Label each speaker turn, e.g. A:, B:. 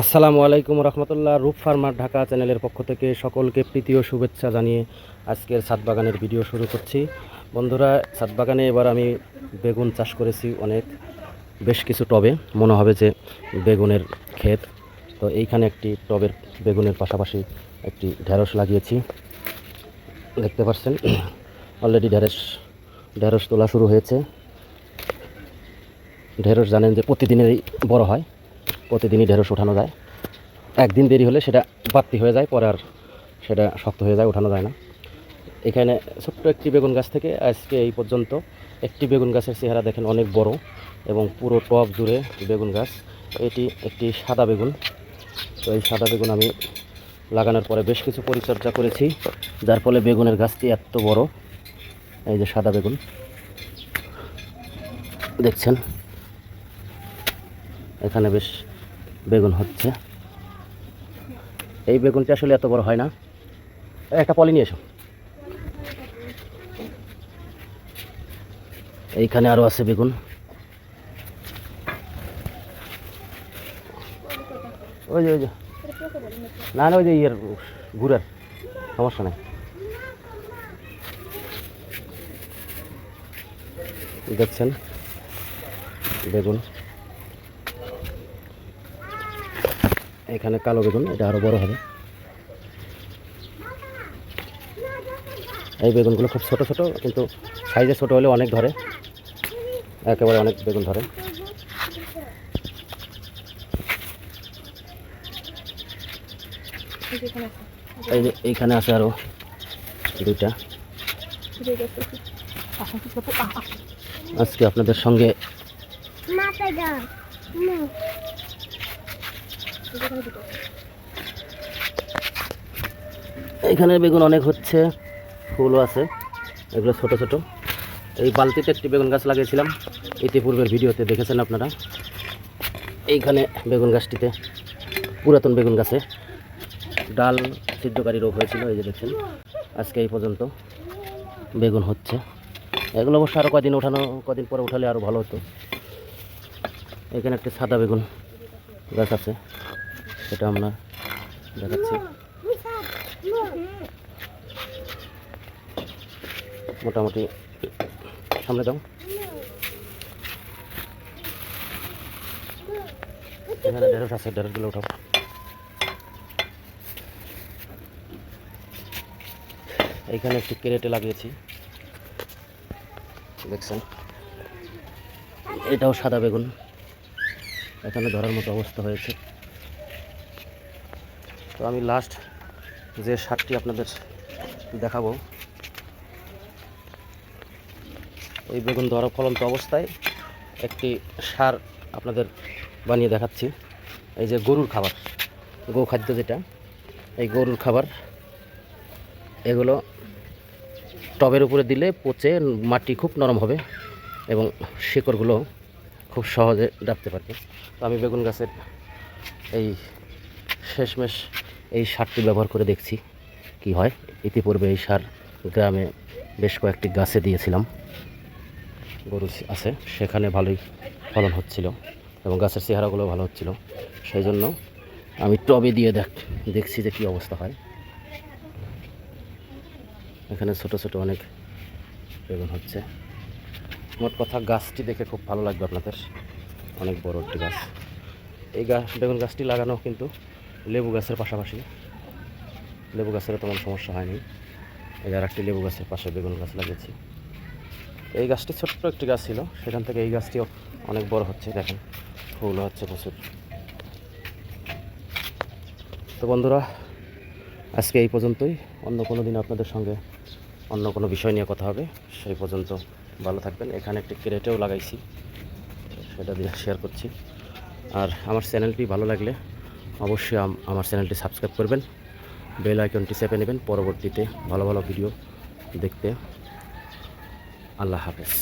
A: আসসালামু আলাইকুম রহমতুল্লাহ, রূপ ফার্মার ঢাকা চ্যানেলের পক্ষ থেকে সকলকে প্রীতি ও শুভেচ্ছা জানিয়ে আজকের ছাদ বাগানের ভিডিও শুরু করছি। বন্ধুরা ছাদ বাগানে এবার আমি বেগুন চাষ করেছি অনেক, বেশ কিছু টবে। মনে হবে যে বেগুনের ক্ষেত। তো এইখানে একটি টবের বেগুনের পাশাপাশি একটি ঢেঁড়স লাগিয়েছি। দেখতে পাচ্ছেন, অলরেডি ঢেঁড়স ঢেঁড়স তোলা শুরু হয়েছে। ঢেঁড়স জানেন যে প্রতিদিনেরই বড় হয়। প্রতিদিনই ঢেঁড়স ওঠানো যায়। একদিন দেরি হলে সেটা বাড়তি হয়ে যায়, পরে আর সেটা শক্ত হয়ে যায় ওঠানো যায় না। এখানে ছোট্ট একটি বেগুন গাছ থেকে আজকে এই পর্যন্ত একটি বেগুন গাছের চেহারা দেখেন অনেক বড় এবং পুরো টব জুড়ে বেগুন গাছ। এটি একটি সাদা বেগুন। তো এই সাদা বেগুন আমি লাগানোর পরে বেশ কিছু পরিচর্যা করেছি, যার ফলে বেগুনের গাছটি এত বড়। এই যে সাদা বেগুন। দেখছেন? এখানে বেশ বেগুন হচ্ছে। এই বেগুনটা আসলে এত বড় হয় না। একটা পলি নিয়ে এসো। এইখানে আরও আছে বেগুন। ওই যে ওই যে। না না, ওই যে ইয়ের ঘুরার সমস্যা নাই। দেখছেন? বেগুন। এখানে কালো বেগুন, এটা আরও বড় হবে। এই বেগুনগুলো খুব ছোট ছোট, কিন্তু সাইজে ছোট হলে অনেক ধরে। একেবারে অনেক বেগুন ধরে। এই এইখানে আছে আরও দুইটা। আজকে আপনাদের সঙ্গে এখানে বেগুন অনেক হচ্ছে, ফুলও আছে, এগুলো ছোট ছোট। এই বালতিতে একটি বেগুন গাছ লাগিয়েছিলাম, ইতিপূর্বের ভিডিওতে দেখেছেন আপনারা। এইখানে বেগুন গাছটিতে পুরাতন বেগুন গাছে ডাল সিদ্ধকারী রোগ হয়েছিল, এই যে দেখছেন। আজকে এই পর্যন্ত বেগুন হচ্ছে। এগুলো অবশ্য আরও কদিন ওঠানো কদিন পরে উঠালে আরও ভালো হতো। এখানে একটি সাদা বেগুন গাছ আছে সেটা আমরা দেখাচ্ছি। মোটামুটি সামনে যাও এখানে ঢেঁড়স আছে, ঢেঁড়সগুলো উঠাও। এইখানে একটি কেরেটে লাগিয়েছি। দেখছেন? এটাও সাদা বেগুন। এখানে ধরার মতো অবস্থা হয়েছে। তো আমি লাস্ট যে সারটি আপনাদের দেখাবো, ওই বেগুন ধরা ফলন্ত অবস্থায় একটি সার আপনাদের বানিয়ে দেখাচ্ছি। এই যে গরুর খাবার গো খাদ্য যেটা, এই গরুর খাবার, এগুলো টবের উপরে দিলে পচে মাটি খুব নরম হবে এবং শিকড়গুলো খুব সহজে ডাকতে পারবে। তো আমি বেগুন গাছের এই শেষমেশ এই সারটি ব্যবহার করে দেখছি কি হয়। ইতিপূর্বে এই সার গ্রামে বেশ কয়েকটি গাছে দিয়েছিলাম। গরু আছে, সেখানে ভালোই ফলন হচ্ছিল এবং গাছের চেহারাগুলো ভালো হচ্ছিল। সেই জন্য আমি টবে দিয়ে দেখ, দেখছি যে কী অবস্থা হয়। এখানে ছোট ছোট অনেক বেগুন হচ্ছে। মোট কথা গাছটি দেখে খুব ভালো লাগবে আপনাদের। অনেক বড় একটি গাছ। এই গাছ বেগুন গাছটি লাগানো কিন্তু লেবু গাছের পাশাপাশি। লেবু গাছেরও তেমন সমস্যা হয়নি। এই আর একটি লেবু গাছের পাশে বেগুন গাছ লাগিয়েছি। এই গাছটি ছোট্ট একটি গাছ ছিল। সেখান থেকে এই গাছটিও অনেক বড় হচ্ছে, দেখেন। ফুল হচ্ছে প্রচুর। তো বন্ধুরা, আজকে এই পর্যন্তই। অন্য কোনো দিন আপনাদের সঙ্গে অন্য কোনো বিষয় নিয়ে কথা হবে। সেই পর্যন্ত ভালো থাকবেন। এখানে একটি ক্রেটেও লাগাইছি সেটা দিয়ে শেয়ার করছি। আর আমার চ্যানেলটি ভালো লাগলে অবশ্যই আমার চ্যানেলটি সাবস্ক্রাইব করবেন। বেল আইকনটি চেপে নেবেন, পরবর্তীতে ভালো ভালো ভিডিও দেখতে। আল্লাহ হাফেজ।